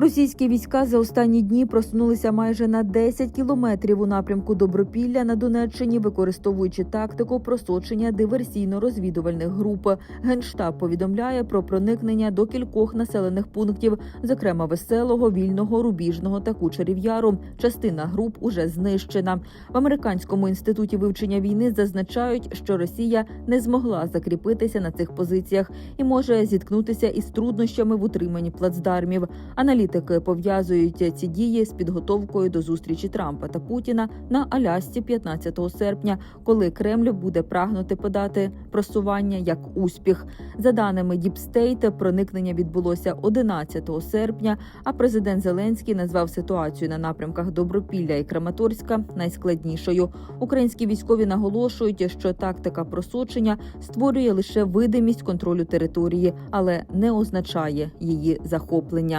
Російські війська за останні дні просунулися майже на 10 кілометрів у напрямку Добропілля на Донеччині, використовуючи тактику просочення диверсійно-розвідувальних груп. Генштаб повідомляє про проникнення до кількох населених пунктів, зокрема веселого, вільного, рубіжного та кучерів яру. Частина груп уже знищена. В американському інституті вивчення війни зазначають, що Росія не змогла закріпитися на цих позиціях і може зіткнутися із труднощами в утриманні плацдармів. Аналітики пов'язують ці дії з підготовкою до зустрічі Трампа та Путіна на Алясці 15 серпня, коли Кремль буде прагнути подати просування як успіх. За даними Діпстейт, проникнення відбулося 11 серпня. А президент Зеленський назвав ситуацію на напрямках Добропілля і Краматорська найскладнішою. Українські військові наголошують, що тактика просочення створює лише видимість контролю території, але не означає її захоплення.